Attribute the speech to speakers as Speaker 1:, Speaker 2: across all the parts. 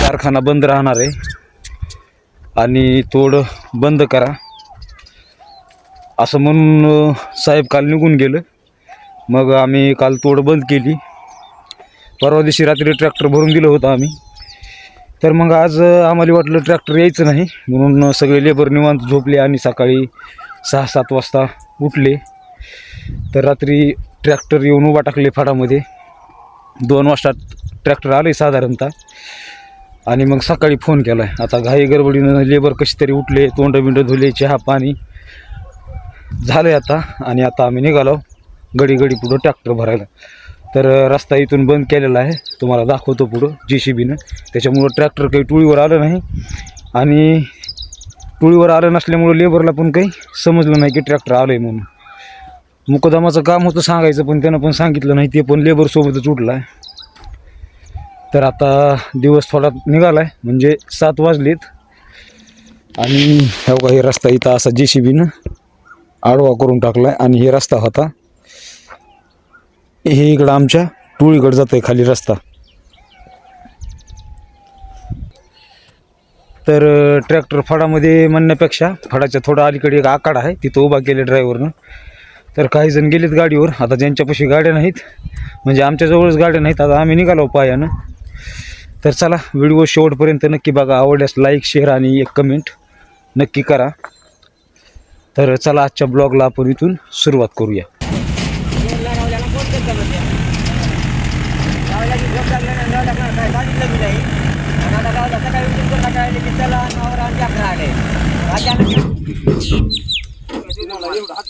Speaker 1: कारखाना बंद राहणार आहे. आणि तोड बंद करा. असं म्हणून साहेब काल निघून गेलं. मग आम्ही काल तोड बंद केली. परवा दिवशी रात्री ट्रॅक्टर भरून दिलं होतं आम्ही. तर मग आज आम्हाला वाटलं ट्रॅक्टर यायचं नाही. म्हणून सगळे लेबर निवांत झोपले आणि सकाळी सहा सात वाजता उठले. तर रात्री ट्रॅक्टर येऊन उभा टाकले फाडामध्ये. दोन वाजता ट्रॅक्टर आले साधारणतः. आणि मग सकाळी फोन केला आहे आता घाई गडबडीनं लेबर कशी तरी उठले तोंड बिंड धुले चहा पाणी. झालं आहे आता आणि आता आम्ही निघालो गडी गडी पुढं ट्रॅक्टर भरायला. तर रस्ता इथून बंद केलेला आहे. तुम्हाला दाखवतो पुढं जे सी बीनं त्याच्यामुळं ट्रॅक्टर काही टुळीवर आलं नाही. आणि टुळीवर आलं नसल्यामुळं लेबरला पण काही समजलं नाही की ट्रॅक्टर आलं आहे म्हणून. मुकदमाचं काम होतं सांगायचं पण त्यानं पण सांगितलं नाही. ते पण लेबरसोबतच उठलं आहे तर आता दिवस थोडा निघाला आहे म्हणजे सात वाजलेत. आणि हे बघा हे रस्ता इथं असा जे सी बीनं आडवा करून टाकला आहे आणि हे रस्ता होता. हे इकडं आमच्या टोळीकडे जातं आहे खाली रस्ता. तर ट्रॅक्टर फडामध्ये म्हणण्यापेक्षा फडाच्या थोडा अलीकडे एक आकाड आहे तिथं उभा केले ड्रायव्हरनं. तर काही जण गेलेत गाडीवर आता ज्यांच्यापाशी गाड्या नाहीत म्हणजे आमच्याजवळच गाड्या नाहीत आता आम्ही निघालो पायानं. तर चला व्हिडिओ शेवटपर्यंत नक्की बघा. आवडल्यास लाईक शेअर आणि एक कमेंट नक्की करा. तर चला आजच्या ब्लॉगला आपण इथून सुरुवात करूया.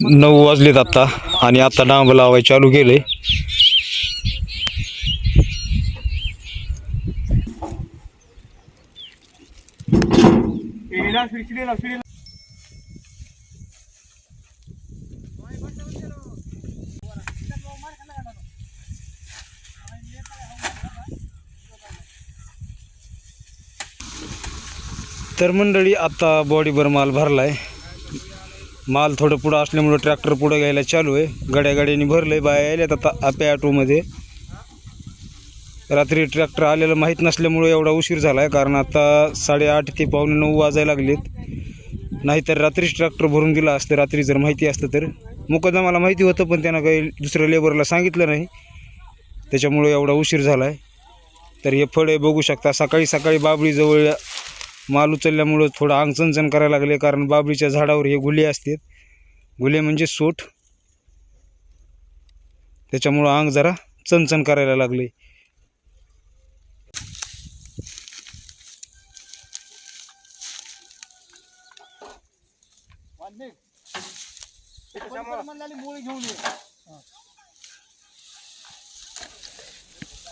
Speaker 1: नऊ वाजलेत आता आणि आता डांब लावाय चालू केले तर मंडळी आता बॉडीभर माल भरला आहे माल थोडं पुढं असल्यामुळं ट्रॅक्टर पुढं घ्यायला चालू आहे. गाड्या गाड्यांनी भरलं आहे बाया आल्यात आता आप्या ॲटोमध्ये रात्री ट्रॅक्टर आलेलं माहीत नसल्यामुळं एवढा उशीर झाला आहे कारण आता साडेआठ ते पावणे नऊ वाजायला लागलेत. नाहीतर रात्रीच ट्रॅक्टर भरून दिला असतं रात्री जर माहिती असतं तर. मुकदमाला माहिती होतं पण त्यांना काही दुसऱ्या लेबरला सांगितलं नाही. त्याच्यामुळं एवढा उशीर झाला आहे तर हे फळ बघू शकता सकाळी सकाळी बाबळीजवळ माल उचलल्यामुळं थोडं अंग चणचण करायला लागले कारण बाबळीच्या झाडावर हे गुले असतात गुले म्हणजे सोट त्याच्यामुळं अंग जरा चणचण करायला लागले.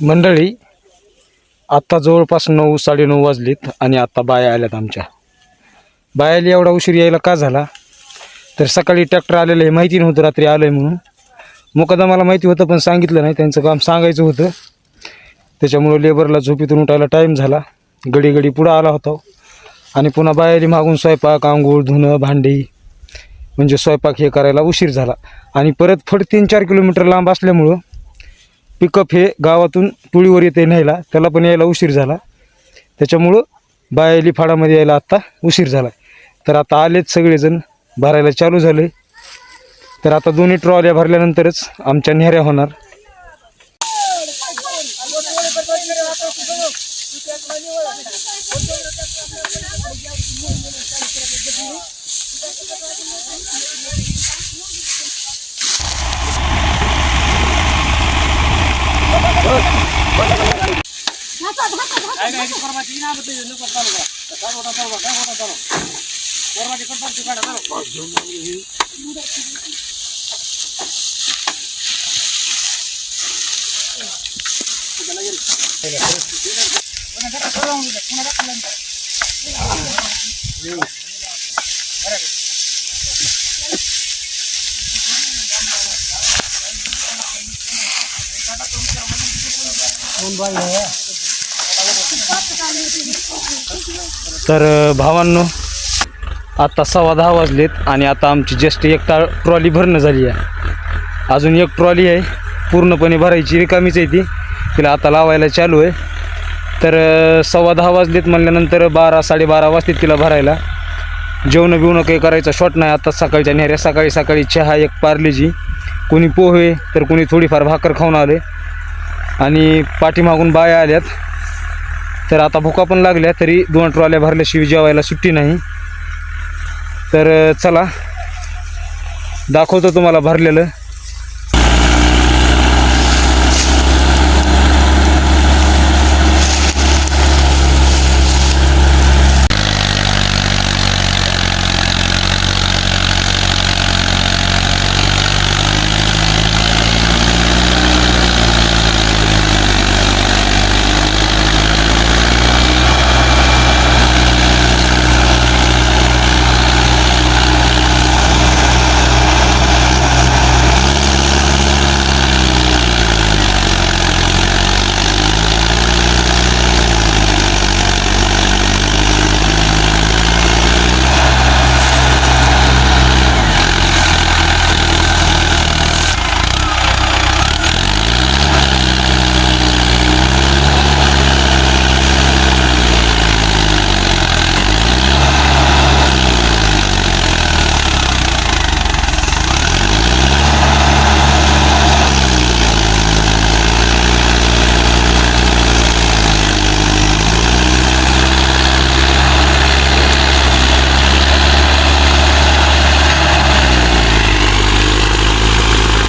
Speaker 1: मंडळी आत्ता जवळपास नऊ साडेनऊ वाजलीत आणि आत्ता बाया आल्यात आमच्या. बायाला एवढा उशीर यायला का झाला? तर सकाळी ट्रॅक्टर आलेलं आहे माहिती नव्हतं रात्री आलं आहे म्हणून. मुकदमाला माहिती होतं पण सांगितलं नाही. त्यांचं काम सांगायचं होतं. त्याच्यामुळं लेबरला झोपीतून उठायला टाईम झाला. गडी गडी पुढं आला होता. आणि पुन्हा बायाली मागून स्वयंपाक आंघोळ धुणं भांडी. म्हणजे स्वयंपाक हे करायला उशीर झाला. आणि परत फड तीन चार किलोमीटर लांब असल्यामुळं पिकअप हे गावातून टुळीवर येते न्यायला. त्याला पण यायला उशीर झाला. त्याच्यामुळं बायली फाडामध्ये यायला आत्ता उशीर झाला. तर आता आलेत सगळेजण. भरायला चालू झाले तर आता दोन्ही ट्रॉल्या भरल्यानंतरच आमच्या नेहऱ्या होणार. Mumbai ya. तर भावांनो आत्ता सव्वा दहा वाजलेत आणि आता आमची जस्ट एक टा ट्रॉली भरणं झाली आहे. अजून एक ट्रॉली आहे पूर्णपणे भरायची रिकामीच आहे ती. तिला आता लावायला चालू आहे. तर सव्वा दहा वाजलेत म्हणल्यानंतर बारा साडेबारा वाजतील तिला भरायला. जेवणं बिवणं काही करायचा शॉट नाही. आता सकाळच्या नेहऱ्या सकाळी सकाळी चहा एक पार्लेजी कोणी पोहे तर कोणी थोडीफार भाकर खाऊन आले. आणि पाठीमागून बाया आल्यात. तर आता भुका पण लागल्या तरी दोन ट्रॉल्या भरल्याशिवाय जेवायला सुट्टी नाही. तर चला. दाखवतो तुम्हाला भरलेलं.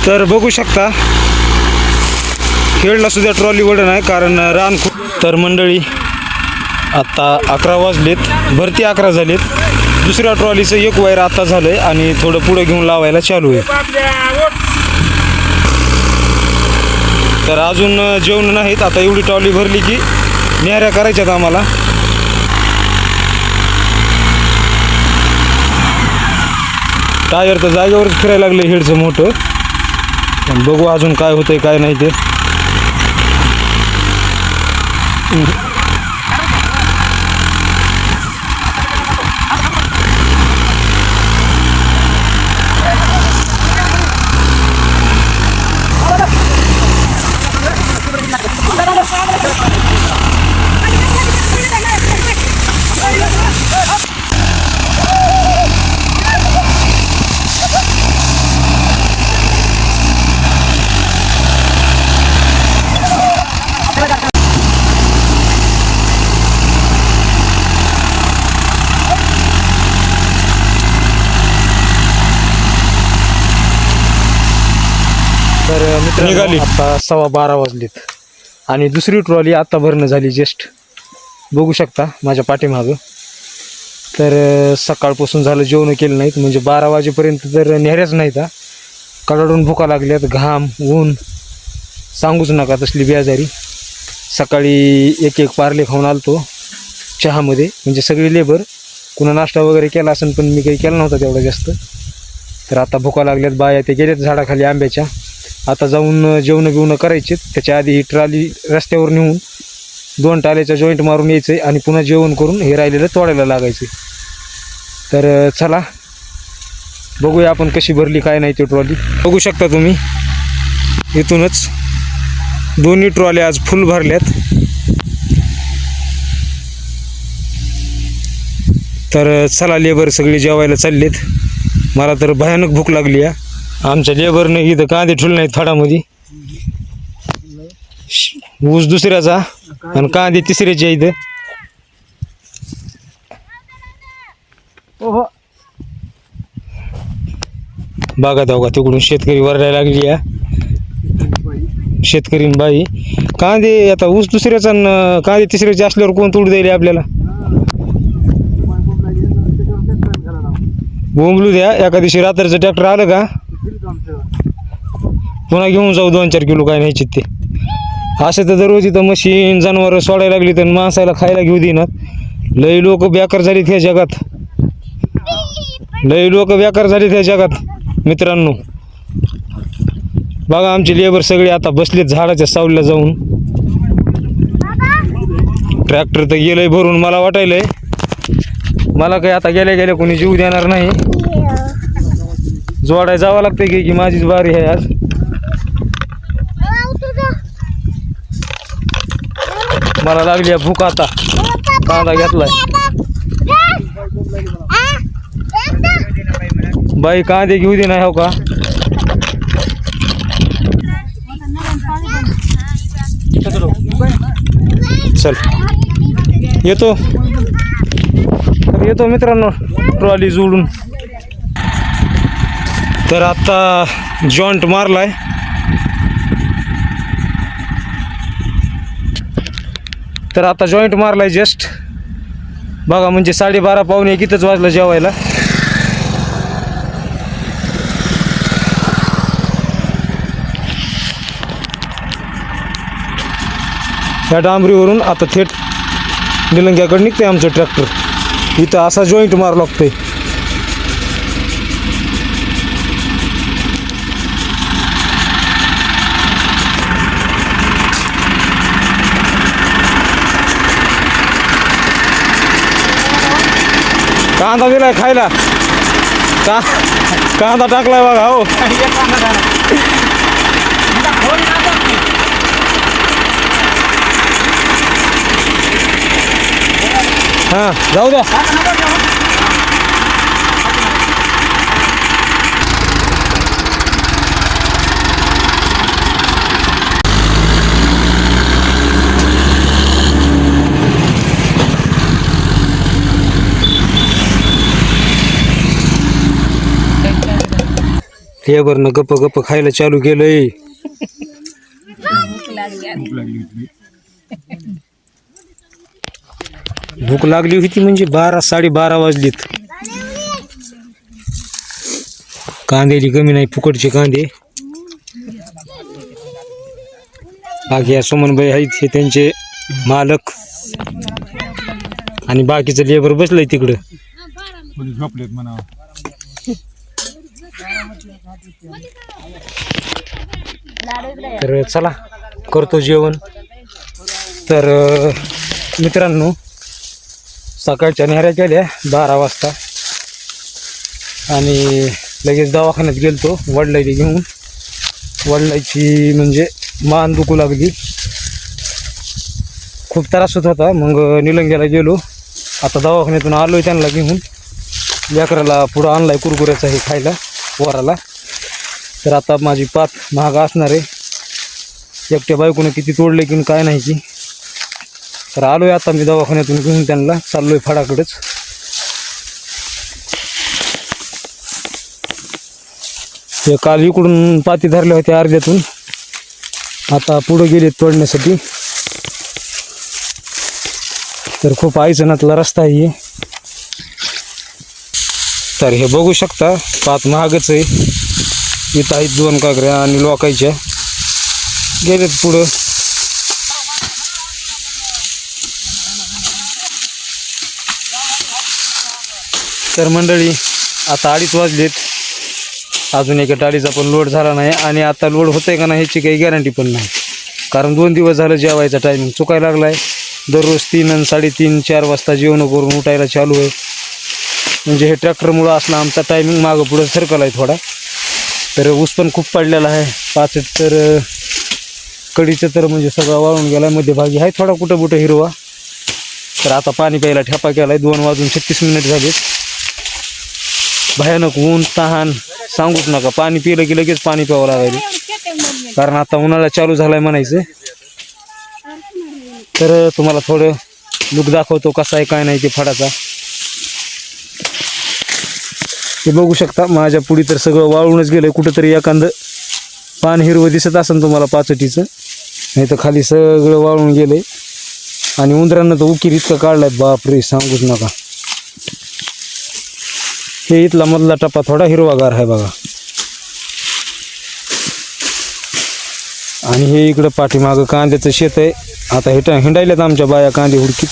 Speaker 1: तर बघू शकता खेळला सुद्धा ट्रॉली वडन आहे कारण रान खूप तर मंडळी आत्ता अकरा वाजलेत भरती अकरा झालेत. दुसऱ्या ट्रॉलीचं एक वायर आता झालं आहे आणि थोडं पुढं घेऊन लावायला चालू आहे. तर अजून जेवण नाहीत. आता एवढी ट्रॉली भरली की न्याऱ्या करायच्यात आम्हाला. टायर तर जागेवरच फिरायला लागले हेडचं मोठं. बघू अजून काय होतंय काय नाही ते.
Speaker 2: निघाली.
Speaker 1: आता सव्वा बारा वाजलेत. आणि दुसरी ट्रॉली आता भरणं झाली जस्ट बघू शकता माझ्या पाठीमागं. तर सकाळपासून झालं जेवण केलं नाहीत म्हणजे बारा वाजेपर्यंत तर नेहऱ्याच नाहीत हा. कडाडून भुका लागल्यात घाम ऊन. सांगूच नका तसली बेजारी. सकाळी एक एक पार्ले खाऊन आलतो चहामध्ये म्हणजे सगळी लेबर. कुणा नाश्ता वगैरे केला असेल पण मी काही केला नव्हता तेवढा जास्त. तर आता भुका लागल्यात बाया ते गेल्यात झाडाखाली आंब्याच्या. आता जाऊन जेवणं बिवणं करायचे. त्याच्या आधी ही ट्राली रस्त्यावर नेऊन दोन टाल्याचा जॉईंट मारून यायचं आहे आणि पुन्हा जेवण करून हे राहिलेलं तोडायला लागायचं. तर चला. बघूया आपण कशी भरली काय नाही ती ट्रॉली. बघू शकता तुम्ही इथूनच दोन्ही ट्रॉल्या आज फुल भरल्यात. तर चला लेबर सगळे जेवायला चाललेत. मला तर भयानक भूक लागली आहे आमच्या लेबरने इथं कांदे ठेवले नाहीत फडामध्ये. ऊस दुसऱ्याचा आणि कांदे तिसऱ्याचे इथं बघा बघा तिकडून शेतकरी वरडायला लागली आहे शेतकरी बाई. कांदे आता ऊस दुसऱ्याचा कांदे तिसऱ्याचे असल्यावर कोण तोड द्यायला आपल्याला? बोंबलू द्या एका दिवशी रात्रीचं ट्रॅक्टर आलं का? पुन्हा घेऊन जाऊ दोन चार किलो काय न्यायचे ते. असं तर दररोज इथं मशीन जनावर सोडायला लागली तर माणसाला खायला घेऊ देणार लई लोक बेकार झालीत ह्या जगात. लय लोक बेकार झाली त्या जगात मित्रांनो. बघा आमचे लेबर सगळे आता बसलेत झाडाच्या सावलीला जाऊन. ट्रॅक्टर तर गेलंय भरून मला वाटायलंय. मला काही आता गेल्या गेल्या कोणी जीव देणार नाही. जोडाय जावं लागतंय की की माझीच बारी आहे आज. मला लागली आहे भूक आता. कांदा घेतलाय. बाई कांदे घेऊ दे नाही हो का? चल. येतो. येतो मित्रांनो ट्रॉली जोडून. तर आता जॉईंट मारला आहे तर आता जॉईंट मारला आहे जस्ट बघा म्हणजे साडेबारा पावणे कितीच इथंच वाजलं जेवायला. या डांबरीवरून आता थेट निलंग्याकडे निघते आमचं ट्रॅक्टर इथं असा जॉईंट मार लागतोय. कांदा दिलाय खायला. का कांदा टाकलाय बघा हो. हां जाऊ द्या. लेबरनं गप्प गप्प खायला चालू केलंय. भूक लागली होती म्हणजे बारा साडेबारा वाजलीत. कांद्याची कमी नाही फुकटचे कांदे. बाकी या सुमनबाई आहेत हे त्यांचे मालक. आणि बाकीचं लेबर बसलंय तिकडं.
Speaker 2: झोपलेत म्हणा
Speaker 1: तर चला करतो जेवण. तर मित्रांनो सकाळच्या न्याऱ्या केल्या बारा वाजता. आणि लगेच दवाखान्यात गेलतो वडिलाईला घेऊन. वडलाईची म्हणजे मान दुखू लागली. खूप त्रास होत होता. मग निलंग्याला गेलो. आता दवाखान्यातून आलोय त्यांना घेऊन. लेकराला पुढं आणलाय कुरकुऱ्याचा हे खायला वराला. तर आता माझी पात महाग असणार आहे. एकट्या बायकोनं किती तोडले की काय नाही की तर आलोय आता मी दवाखान्यातून घेऊन त्यांना. चाललोय फडाकडेच. ते काल इकडून पाती धरल्या होत्या अर्ध्यातून. आता पुढं गेले तोडण्यासाठी. तर खूप आईचनातला रस्ता आहे तर हे बघू शकता पात महागच आहे. इथं आहेत दोन काकऱ्या आणि लोकायच्या. गेलेत पुढं. तर मंडळी आता अडीच वाजलेत. अजून एका डाळीचा पण लोड झाला नाही आणि आता लोड होतंय का नाही ह्याची काही गॅरंटी पण नाही. कारण दोन दिवस झालं जेवायचा टायमिंग चुकायला लागलाय. दररोज तीन आणि साडेतीन चार वाजता जेवण करून उठायला चालू आहे. म्हणजे हे ट्रॅक्टरमुळं असला आमचा टायमिंग मागं पुढं सरकल आहे थोडा. तर ऊस पण खूप पडलेला आहे. पाच तर कडीचं तर म्हणजे सगळं वाळून गेला मध्यभागी आहे थोडा कुठं कुठं हिरवा. तर आता पाणी प्यायला ठेपा केला आहे दोन वाजून छत्तीस मिनिट झाले. भयानक ऊन तहान सांगूच नका. पाणी पिलं की लगेच पाणी प्यावं लागायचं. कारण आता उन्हाळा चालू झालाय म्हणायचं. तर तुम्हाला थोडं लुक दाखवतो कसा आहे काय नाही ते फडाचा. हे बघू शकता माझ्या पुढे तर सगळं वाळूनच गेलं कुठंतरी एखादं पान हिरवं दिसत असेल तुम्हाला पाचटीचं. नाही तर खाली सगळं वाळून गेलंय. आणि उंदरांना तर उकीर इतकं काढलाय. बापरे सांगूच नका. हे इथला मधला टप्पा थोडा हिरवागार आहे बघा. आणि हे इकडं पाठीमागं कांद्याचं शेत आहे. आता हे हिंडायल्यात आमच्या बाया कांदे हुडकीत.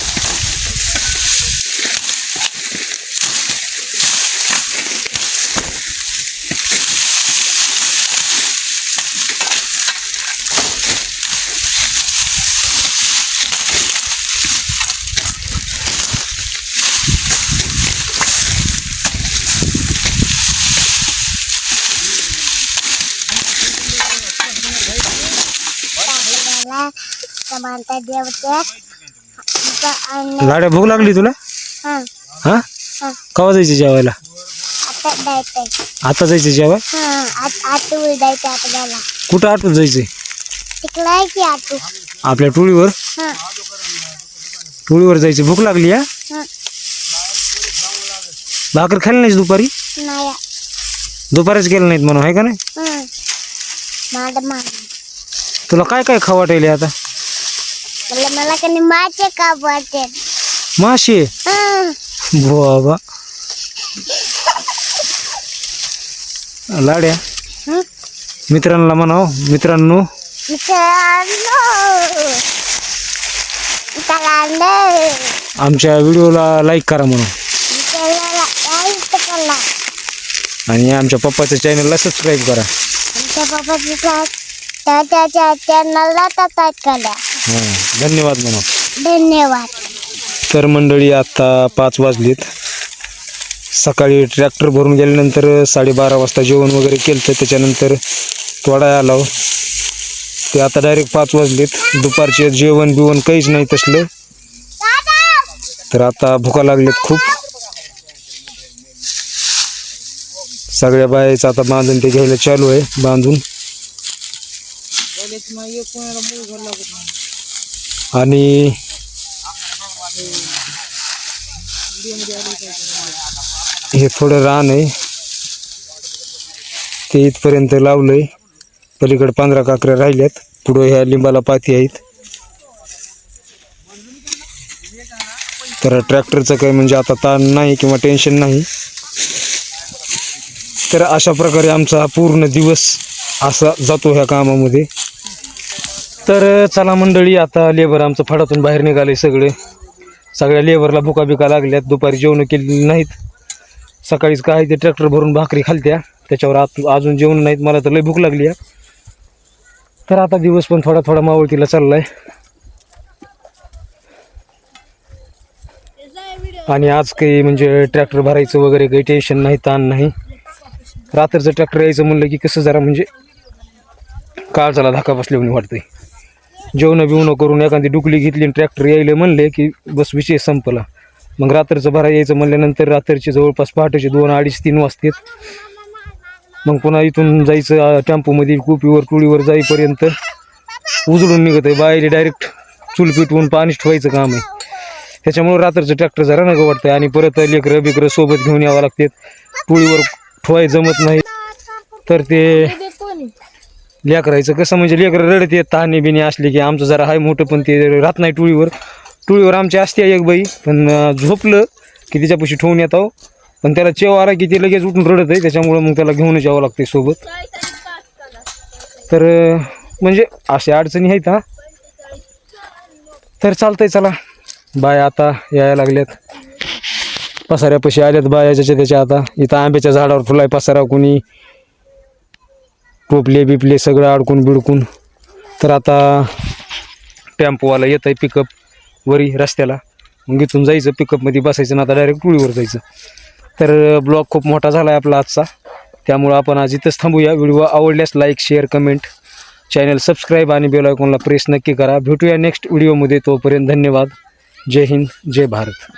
Speaker 3: त्या म्हणतात देवत्या आणि
Speaker 1: लाड्या भूक लागली तुला?
Speaker 3: हा।
Speaker 1: हा?
Speaker 3: हा।
Speaker 1: कवा जायचं जेवायला?
Speaker 3: आता द्यायचंय
Speaker 1: आता जायचं जेवाय?
Speaker 3: हा आत आतू द्यायचं आता त्याला
Speaker 1: कुठं आठवत जायचंय?
Speaker 3: तिकडं आहे की आतू
Speaker 1: आपल्या टोळीवर?
Speaker 3: हा।
Speaker 1: टोळीवर जायची. भूक लागली हा?
Speaker 3: हा।
Speaker 1: भाकर खाल्ली नाहीस दुपारी?
Speaker 3: नाही.
Speaker 1: दुपारीच केलं नाहीत म्हणून आहे का नाही?
Speaker 3: हं. माड माड
Speaker 1: तुला काय काय खावा वाटायले आता?
Speaker 3: मला मला कधी माचे का वाटेल
Speaker 1: मासे. बाबा. लाड्या? मित्रांना म्हणाव मित्रांनो. आमच्या व्हिडिओला लाईक करा म्हणून. आणि आमच्या पप्पाच्या चॅनलला सबस्क्राईब करा.
Speaker 3: आमच्या त्याच्या चॅनलला तसाच करा.
Speaker 1: हां. धन्यवाद म्हणून
Speaker 3: धन्यवाद.
Speaker 1: तर मंडळी आता पाच वाजलीत. सकाळी ट्रॅक्टर भरून गेल्यानंतर साडेबारा वाजता जेवण वगैरे केलं तर त्याच्यानंतर तोडा आला. ते आता डायरेक्ट पाच वाजलेत. दुपारचे जेवण बिवण काहीच नाही तसलं. तर आता भुका लागलेत खूप. सगळ्या बायाचं आता बांधून ते घ्यायला चालू आहे बांधून. आणि हे थोडं रान आहे. ते इथपर्यंत लावलंय. पलीकडे पंधरा काकऱ्या राहिल्यात. पुढं ह्या लिंबाला पाती आहेत. तर ट्रॅक्टरचं काही म्हणजे आता ताण नाही किंवा टेन्शन नाही. तर अशा प्रकारे आमचा पूर्ण दिवस असा जातो ह्या कामामध्ये. तर चला मंडळी आता लेबर आमचं फडातून बाहेर निघाले सगळे. सगळ्या लेबरला भुका बिका लागल्यात दुपारी जेवण केली नाहीत. सकाळीच काय ते ट्रॅक्टर भरून भाकरी खालत्या. त्याच्यावर आत अजून जेवण नाहीत मला तर लई भूक लागली आहे. तर आता दिवस पण थोडा थोडा मावळतीला चाललाय. आणि आज काही म्हणजे ट्रॅक्टर भरायचं वगैरे काही टेन्शन नाही ताण नाही. रात्रीचं ट्रॅक्टर यायचं म्हणलं की कसं जरा म्हणजे काळजाला धक्का बसले म्हणून वाटतंय. जेवणं बिवणं करून एखादी डुकली घेतली आणि ट्रॅक्टर यायले म्हणले की बस विषय संपला. मग रात्रीचं भरा यायचं म्हणल्यानंतर रात्रीचे जवळपास पहाटेचे दोन अडीच तीन वाजतात. मग पुन्हा इथून जायचं अं, टेम्पोमध्ये कुपीवर टुळीवर जाईपर्यंत उजळून निघत आहे बायले डायरेक्ट चूल पिटवून पाणीच ठेवायचं काम आहे. त्याच्यामुळं रात्रीचं ट्रॅक्टर जरा नका वाटतंय आणि परत लेकरं बिकरं सोबत घेऊन यावं लागतात. टुळीवर ठेवाय जमत नाही. तर ते लेकरायचं कसं म्हणजे लेकरं रडत येत तहाने बिने असले की आमचं जरा हाय मोठं पण ते राहत नाही टोळीवर. टोळीवर आमची असते एक बाई पण झोपलं की तिच्यापाशी ठेवून येतो पण त्याला चेव आला की ते लगेच उठून रडत आहे त्याच्यामुळं मग त्याला घेऊनच यावं लागते सोबत. तर म्हणजे अशा अडचणी आहेत हा. तर चालतंय चला. बाय आता यायला लागल्यात. पसाऱ्यापाशी आल्यात बाया ज्याच्या त्याच्या आता. इथं आंब्याच्या झाडावर फुलाय पसारा कोणी. टोपले बिपले सगळं अडकून बिडकून. तर आता टेम्पोवाला येत आहे पिकअप वरी रस्त्याला. मग इथून जायचं पिकअपमध्ये बसायचं ना आता डायरेक्ट टुळीवर जायचं. तर ब्लॉग खूप मोठा झाला आहे आपला आजचा. त्यामुळं आपण आज इथंच थांबूया. व्हिडिओ आवडल्यास like share comment channel subscribe आणि बेल आयकॉनला प्रेस नक्की करा. भेटूया नेक्स्ट व्हिडिओमध्ये तोपर्यंत धन्यवाद. जय हिंद जय भारत.